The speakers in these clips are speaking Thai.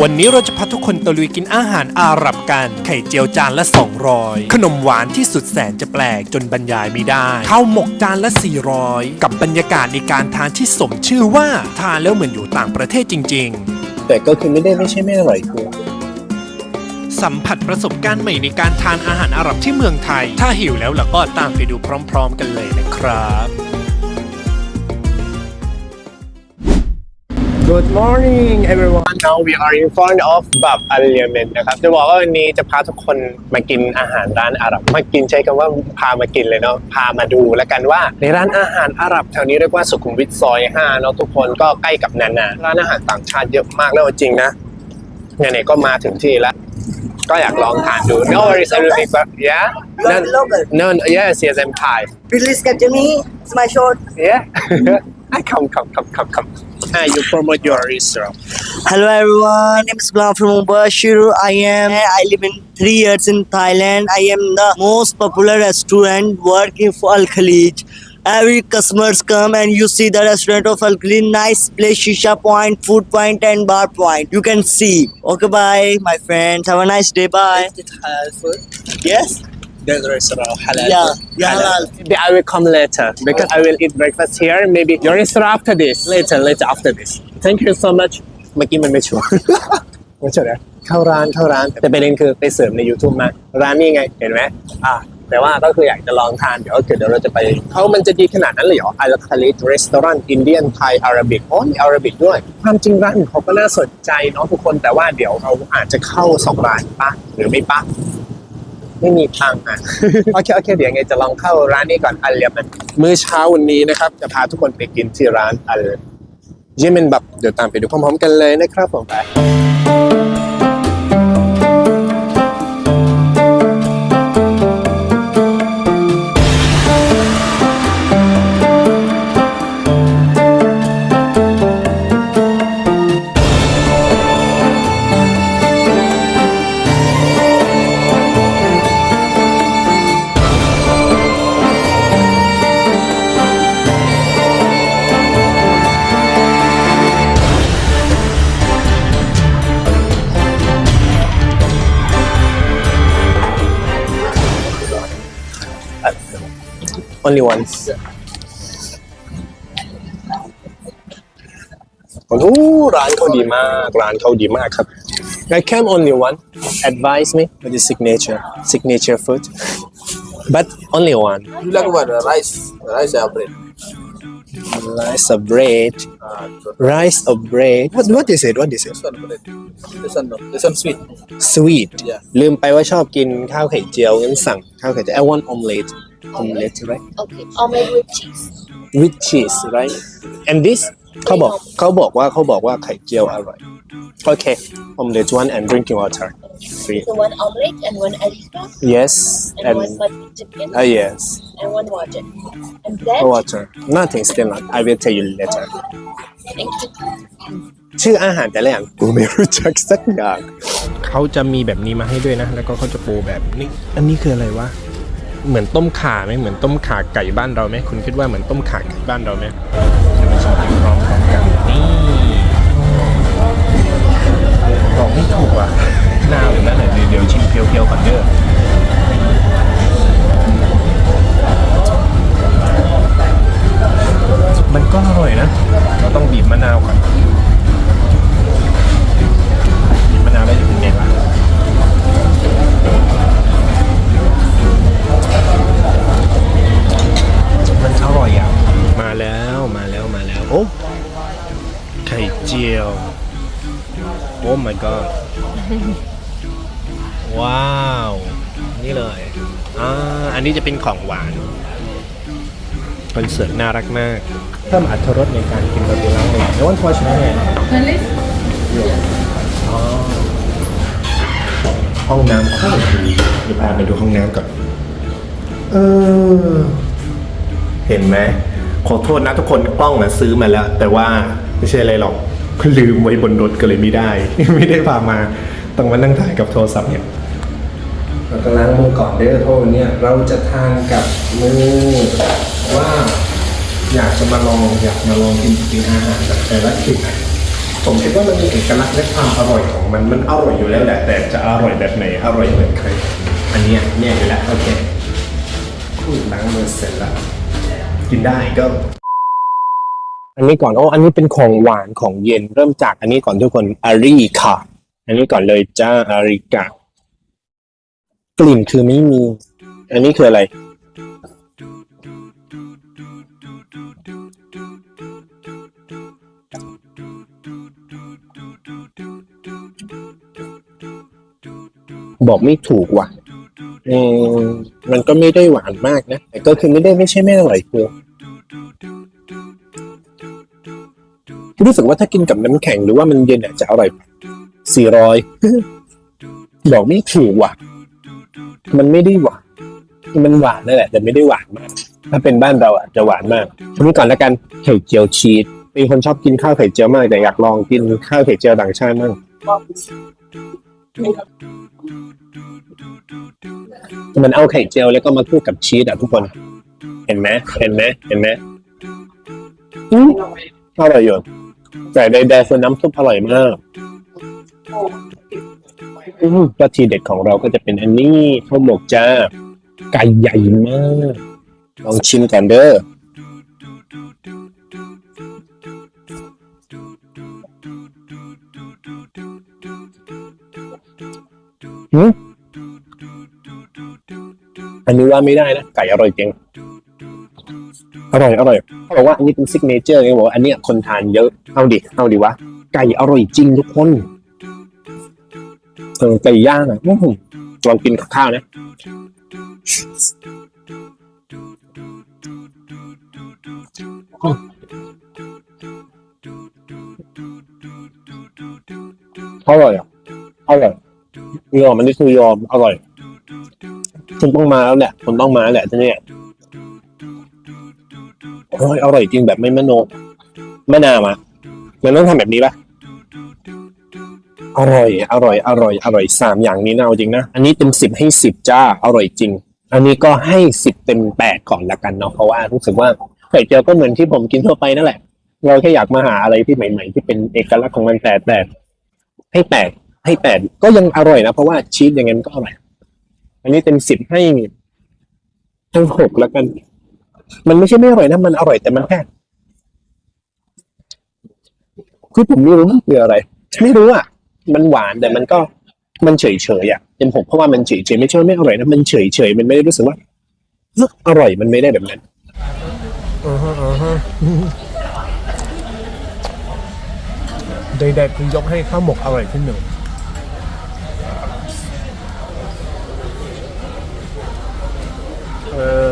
วันนี้เราจะพาทุกคนตะลุยกินอาหารอาหรับกัน ไข่เจียวจานละ 200 ขนมหวานที่สุดแสนจะแปลกจนบรรยายไม่ได้ข้าวหมกจานละ 400 กับบรรยากาศในการทานที่สมชื่อว่าทานแล้วเหมือนอยู่ต่างประเทศจริง ๆ แต่ก็คือไม่ได้ไม่ใช่ไม่อร่อยคือสัมผัสประสบการณ์ใหม่ในการทานอาหารอาหรับที่เมืองไทย ถ้าหิวแล้วล่ะก็ตามไปดูพร้อม ๆ กันเลยนะครับ Good morning everyone now we are in front of บับอัลเลียเมนนะครับ จะบอกว่าวันนี้จะพาทุกคนมากินอาหารร้านอาหรับ มากินใช้คำว่าพามากินเลยเนาะ พามาดูแล้วกันว่า ในร้านอาหารอาหรับแถวนี้เรียกว่าสุขุมวิทซอย5เนาะทุกคนก็ใกล้กับนานาร้านอาหารต่างชาติเยอะมากแล้วจริงนะไหนๆก็มาถึงที่แล้วก็อยากลองทานดู No worries everything but yeah You are the local. no yes yes I'm Thai Please come to me. It's my short. yeah I come come come come come you promote your restaurant Hello everyone. My name is Gulam from Mubashir. I am. I live in three years in Thailand. I am the most popular restaurant working for Al Khalij. Every customers come and you see the restaurant of Al Khalij. Nice place, shisha point, food point, and bar point. You can see. Okay, bye, my friends. Have a nice day. Bye. Yes. The restaurant halal. Yeah. Yeah. halal. Maybe I will come later because I will eat breakfast here. Maybe your restaurant after this. Later, later after this. Thank you so much. เมื่อกี้มันไม่ชัวร์ ไม่ชัวร์นะเข้าร้านเข้าร้านแต่ประเด็นคือไปเสริมใน YouTube มา ร้านนี้ไงเห็นไหมอ่าแต่ว่าก็คืออยากจะลองทานเดี๋ยวเกิดเดี๋ยวเราจะไปเขามันจะดีขนาดนั้นเลยเหรออัลคาลิทรีสตอรันอินเดียนไทยอาราบิกโอ้มีอาราบิกด้วย ความจริงร้านเขาก็น่าสนใจเนาะทุกคนแต่ว่าเดี๋ยวเราอาจจะเข้าสองร้านปะหรือไม่ปะ ไม่มีตังค์อะ โอเคโอเคเดี๋ยวไงจะลองเข้าร้านนี้ก่อนอัลเลียมันมื้อเช้าวันนี้นะครับ จะพาทุกคนไปกินที่ร้านอัลเยเมนบับเดี๋ยวตามไปดูพร้อมๆกันเลยนะครับผมไป only one โอ้ร้านเขาดีมาก ร้านเขาดีมากครับ I came only one advise me what is signature signature food but only one You like what? Uh, rice. Rice or bread? rice of bread rice of bread what what is it what is it This one bread. This one no. This one sweet. sweet Yeah. ลืมไปว่าชอบกินข้าวไข่เจียวงั้นสั่งข้าวไข่เจียว I want omelette Omelette right Okay, omelette with cheese. with cheese right and this เขาบอกเขาบอกว่าเขาบอกว่าไข่เจียวอร่อย okay omelette one and drinking water free So one omelette and one arika yes and, and one butter chicken uh, yes and one water. And then water nothing still not I will tell you later thank you. ชื่ออาหารแต่ละอย่างกูไม่รู้จักสักอย่างเขาจะมีแบบนี้มาให้ด้วยนะ แล้วก็เขาจะปูแบบนี้ อันนี้คืออะไรวะ เหมือนต้มข่าไหมเหมือนต้มข่าไก่บ้านเราไหมคุณคิดว่าเหมือนต้มข่าไก่บ้านเราไหมจะมาชิมพร้อมๆกันนี่บอกไม่ถูกอะนาเลยนะเดี๋ยวเดี๋ยวชิมเพียวๆก่อนเด้อ โอ้ไข่เจียว โอ้ my god ว้าว นี่เลยอ่าอันนี้จะเป็นของหวานคอนเสิร์ตน่ารักมากเพิ่มอรรถรสในการกินบะหมี่ล้างเลยเดี๋ยววันทัวร์ใช่ไหมเนี่ยอ๋อห้องน้ำโคตรดีเดี๋ยวพาไปดูห้องน้ำก่อน เออ เห็นไหม ขอโทษนะทุกคนกล้องนะซื้อมาแล้ว แต่ว่าไม่ใช่อะไรหรอกลืมไว้บนรถก็เลยไม่ได้ ไม่ได้พามาต้องมานั่งถ่ายกับโทรศัพท์เนี่ยเราก็ล้างมือก่อนเด้อเพราะวันเนี้ยเราจะทานกับมือว่าอยากจะมาลองอยากมาลองกินกินอาหารแบบแต่ละคลิปผมคิดว่ามันมีเอกลักษณ์และความอร่อยของมันมันอร่อยอยู่แล้วแหละแต่จะอร่อยแบบไหนอร่อยเหมือนใครอันนี้เนี่ยอยู่แล้วโอเคคูดล้างมือเสร็จแล้ว กินได้ก็อันนี้ก่อนโอ้อันนี้เป็นของหวานของเย็นเริ่มจากอันนี้ก่อนทุกคนอารีค่ะ อันนี้ก่อนเลยจ้าอาริกากลิ่นคือไม่มี อันนี้คืออะไร บอกไม่ถูกว่ะอืมมันก็ไม่ได้หวานมากนะแต่ก็คือไม่ได้ไม่ใช่ไม่อร่อยคือ รู้สึกว่าถ้ากินกับน้ำแข็งหรือว่ามันเย็นอะจะอร่อยสี่ร้อยบอกไม่ถูกว่ะ มันไม่ได้หวานมันหวานนั่นแหละ แต่ไม่ได้หวานมาก ถ้าเป็นบ้านเราอะจะหวานมากทีนี้ก่อนแล้วกันไข่เจียวชีสเป็นคนชอบกินข้าวไข่เจียวมากแต่อยากลองกินข้าวไข่เจียวต่างชาติมั่งมันเอาไข่เจียวแล้วก็มาคลุกกับชีสอะทุกคน เห็นไหมเห็นไหมเห็นไหมอืมอร่อยอยู่ แต่ใดๆคือน้ำซุปอร่อยมากอืมก็ทีเด็ดของเราก็จะเป็นอันนี้ข้าวหมกจ้า ไก่ใหญ่มาก ลองชิมก่อนเด้อหืมอันนี้ว่าไม่ได้นะ ไก่อร่อยจริง อร่อย อร่อย เขาบอกว่าอันนี้เป็นซิกเนเจอร์ไงบอกว่าอันเนี้ยคนทานเยอะเอาดิเอาดิวะไก่อร่อยจริงทุกคนเออไก่ย่างอะลองกินกับข้าวนะอร่อยอะอร่อยยอมอันนี้คือยอมอร่อยคุณต้องมาแล้วแหละคุณต้องมาแล้วแหละที่นี่ อร่อยอร่อยจริงแบบไม่มโนไม่นามามันต้องทำแบบนี้ปะอร่อย อร่อย อร่อย อร่อยสามอย่างนี้นะเอาจริงนะ อันนี้เต็มสิบให้สิบจ้า อร่อยจริง อันนี้ก็ให้สิบเต็มแปดก่อนละกันเนาะ เพราะว่ารู้สึกว่าไข่เจียวก็เหมือนที่ผมกินทั่วไปนั่นแหละ เราแค่อยากมาหาอะไรที่ใหม่ๆ ที่เป็นเอกลักษณ์ของมันแต่แต่ให้แปดให้แปดก็ยังอร่อยนะ เพราะว่าชีสยังงมันก็อร่อย อันนี้เต็มสิบให้ให้หกแล้วกัน มันไม่ใช่ไม่อร่อยนะ มันอร่อยแต่มันแค่คือผมไม่รู้มันคืออะไร ไม่รู้อะ มันหวานแต่มันก็มันเฉยเฉยอะเต็มหกเพราะว่ามันเฉยเฉยไม่ใช่ว่าไม่อร่อยนะ มันเฉยเฉยมันไม่ได้รู้สึกว่าเฮ้ยอร่อยมันไม่ได้แบบนั้นใดๆคือยกให้ข้าวหมกอร่อยขึ้นหนึ่งเออ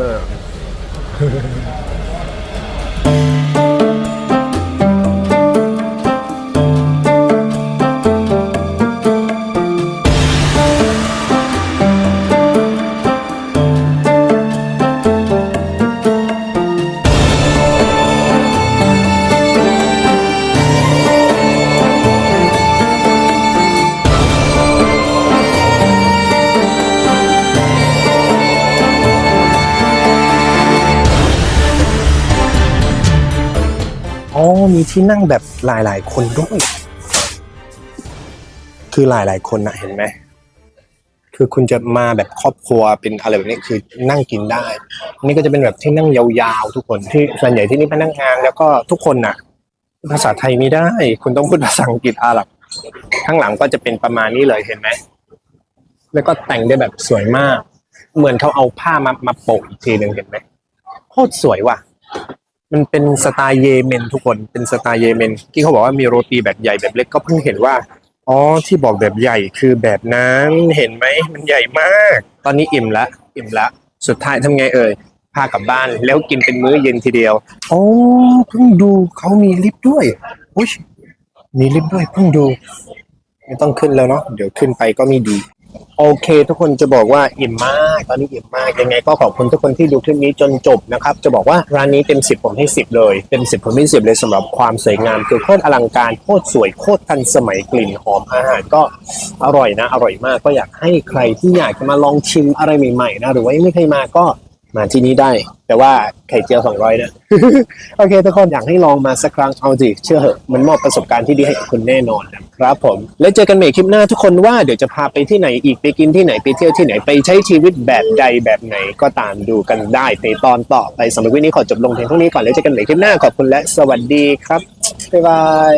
อ๋อ มีที่นั่งแบบหลายๆ คนด้วย คือหลายๆ คนนะเห็นไหม คือคุณจะมาแบบครอบครัวเป็นอะไรแบบนี้คือนั่งกินได้ นี่ก็จะเป็นแบบที่นั่งยาวๆทุกคนที่ส่วนใหญ่ที่นี่พนักงานแล้วก็ทุกคนน่ะ ภาษาไทยไม่ได้ คุณต้องพูดภาษาอังกฤษอาหรับ ข้างหลังก็จะเป็นประมาณนี้เลยเห็นไหม แล้วก็แต่งได้แบบสวยมาก เหมือนเขาเอาผ้ามามาโปะอีกทีหนึ่งเห็นไหมโคตรสวยว่ะ มันเป็นสไตล์เยเมนทุกคนเป็นสไตล์เยเมนที่เขาบอกว่ามีโรตีแบบใหญ่แบบเล็กก็เพิ่งเห็นว่าอ๋อที่บอกแบบใหญ่คือแบบนั้นเห็นไหมมันใหญ่มาก ตอนนี้อิ่มละอิ่มละสุดท้ายทำไงเอ่ยพากลับบ้านแล้วกินเป็นมื้อเย็นทีเดียวอ๋อเพิ่งดูเขามีลิฟต์ด้วยอุ้ยมีลิฟต์ด้วยเพิ่งดู ไม่ต้องขึ้นแล้วเนาะเดี๋ยวขึ้นไปก็ไม่ดี โอเค ทุกคนจะบอกว่าอิ่มมาก ตอนนี้อิ่มมากยังไงก็ขอบคุณทุกคนที่ดูคลิปนี้จนจบนะครับ จะบอกว่าร้านนี้เต็มสิบผมให้สิบเลย เต็มสิบผมให้สิบเลยสำหรับความสวยงามคือโคตรอลังการโคตรสวยโคตรทันสมัยกลิ่นหอมอาหารก็อร่อยนะ อร่อยมากก็อยากให้ใครที่อยากจะมาลองชิมอะไรใหม่ๆนะหรือว่าไม่เคยมาก็ มาที่นี้ได้ แต่ว่าไข่เจียว200นะ โอเค ทุกคนอยากให้ลองมาสักครั้งเอาสิเชื่อเหอะมันมอบประสบการณ์ที่ดีให้กับคุณแน่นอนนะครับผม แล้วเจอกันใหม่คลิปหน้าทุกคนว่าเดี๋ยวจะพาไปที่ไหนอีกไปกินที่ไหนไปเที่ยวที่ไหนไปใช้ชีวิตแบบใดแบบไหนก็ตามดูกันได้ในตอนต่อไปสำหรับวันนี้ขอจบลงเพียงเท่านี้ก่อนแล้วเจอกันใหม่คลิปหน้าขอบคุณและสวัสดีครับบ๊ายบาย